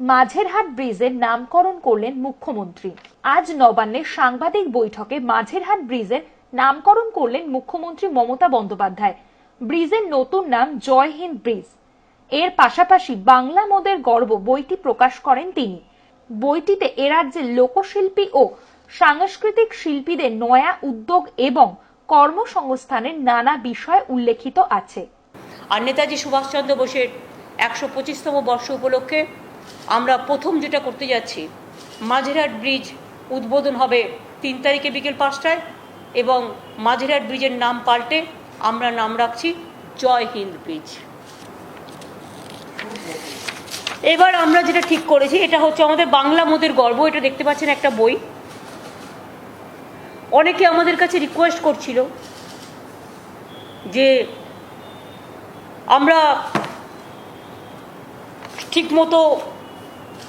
মাঝেরহাট ব্রিজের নামকরণ করলেন মুখ্যমন্ত্রী। আজ নবান্নে সাংবাদিক বৈঠকে মাঝেরহাট ব্রিজের নামকরণ করলেন মুখ্যমন্ত্রী মমতা বন্দ্যোপাধ্যায়। ব্রিজের নতুন নাম জয় হিন্দ ব্রিজ। এর পাশাপাশি বাংলা মোদের গর্ব বইটি প্রকাশ করেন তিনি। বইটিতে এ রাজ্যের লোকশিল্পী ও সাংস্কৃতিক শিল্পীদের নয়া উদ্যোগ এবং কর্মসংস্থানের নানা বিষয় উল্লেখিত আছে। আর নেতাজি সুভাষচন্দ্র বোসের একশো পঁচিশতম বর্ষ উপলক্ষে আমরা প্রথম যেটা করতে যাচ্ছি, মাঝেরহাট ব্রিজ উদ্বোধন হবে তিন তারিখে বিকেল পাঁচটায় এবং মাঝেরহাট ব্রিজের নাম পাল্টে আমরা নাম রাখছি জয় হিন্দ ব্রিজ। এবার আমরা যেটা ঠিক করেছি, এটা হচ্ছে আমাদের বাংলা মোদের গর্ব, এটা দেখতে পাচ্ছেন একটা বই। অনেকে আমাদের কাছে রিকোয়েস্ট করছিল যে আমরা ঠিকমতো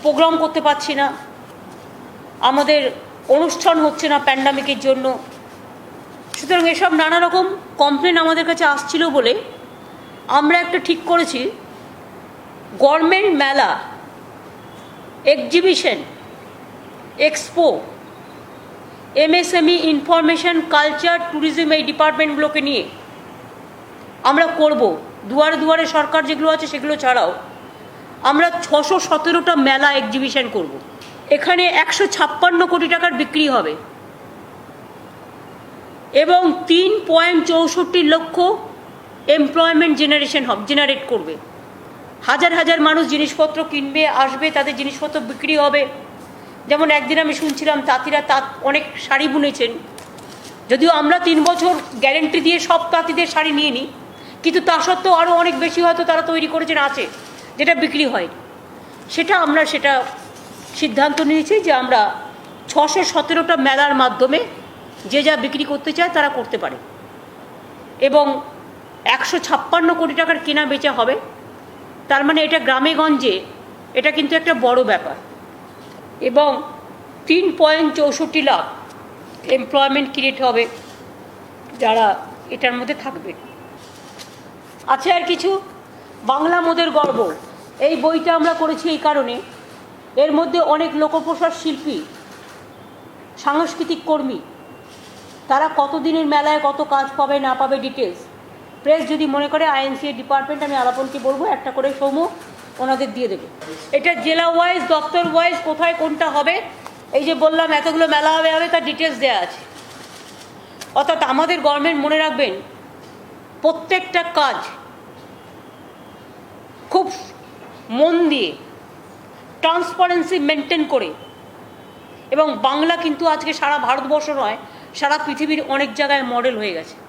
প্রোগ্রাম করতে পারছি না। আমাদের অনুষ্ঠান হচ্ছে না প্যান্ডামিকের জন্য। সুতরাং এসব নানা রকম কমপ্লেন আমাদের কাছে আসছিল বলে আমরা একটা ঠিক করেছি। গভর্নমেন্ট মেলা exhibition expo MSME information culture tourism এই ডিপার্টমেন্টগুলোকে নিয়ে আমরা করব। দুয়ারে দুয়ারে সরকার যেগুলো আছে সেগুলো ছাড়াও আমরা ছশো সতেরোটা মেলা এক্সিবিশন করব। এখানে একশো ছাপ্পান্ন কোটি টাকার বিক্রি হবে। এবং তিন পয়েন্ট চৌষট্টি লক্ষ এমপ্লয়মেন্ট জেনারেশন হবে জেনারেট করবে। হাজার হাজার মানুষ জিনিসপত্র কিনবে, আসবে, তাদের জিনিসপত্র বিক্রি হবে। যেমন একদিন আমি শুনছিলাম তাঁতিরা তাঁত অনেক শাড়ি বুনেছেন। যদিও আমরা তিন বছর গ্যারেন্টি দিয়ে সব তাঁতিদের শাড়ি নিয়ে নিই কিন্তু তা সত্ত্বেও আরও অনেক বেশি হয়তো তারা তৈরি করেছেন, আছে। যেটা বিক্রি হয়। সেটা আমরা সেটা সিদ্ধান্ত নিয়েছি যে আমরা ছশো সতেরোটা মেলার মাধ্যমে যে যা বিক্রি করতে চায় তারা করতে পারে। এবং একশো ছাপ্পান্ন কোটি টাকার কেনা বেচা হবে। তার মানে এটা গ্রামে গঞ্জে এটা কিন্তু একটা বড় ব্যাপার। এবং তিন পয়েন্ট চৌষট্টি লাখ এমপ্লয়মেন্ট ক্রিয়েট হবে যারা এটার মধ্যে থাকবে। আছে আর কিছু? বাংলা মোদের গর্ব। এই বইটা আমরা করেছি এই কারণে। এর মধ্যে অনেক লোকপ্রসার শিল্পী, সাংস্কৃতিক কর্মী, তারা কতদিনের মেলায় কত কাজ পাবে না পাবে ডিটেলস প্রেস যদি মনে করে আইএনসিএ ডিপার্টমেন্ট আমি আলাপনকে বলব, একটা করে সৌম্য ওনাদের দিয়ে দেবে। এটা জেলা ওয়াইজ দপ্তর ওয়াইজ কোথায় কোনটা হবে, এই যে বললাম, এতগুলো মেলা হবে হবে, তার ডিটেলস দেওয়া আছে। অর্থাৎ আমাদের গভর্নমেন্ট মনে রাখবেন, প্রত্যেকটা কাজ খুব মন দিয়ে ট্রান্সপারেন্সি মেনটেন করে। এবং বাংলা কিন্তু আজকে সারা ভারতবর্ষ নয়, সারা পৃথিবীর অনেক জায়গায় মডেল হয়ে গেছে।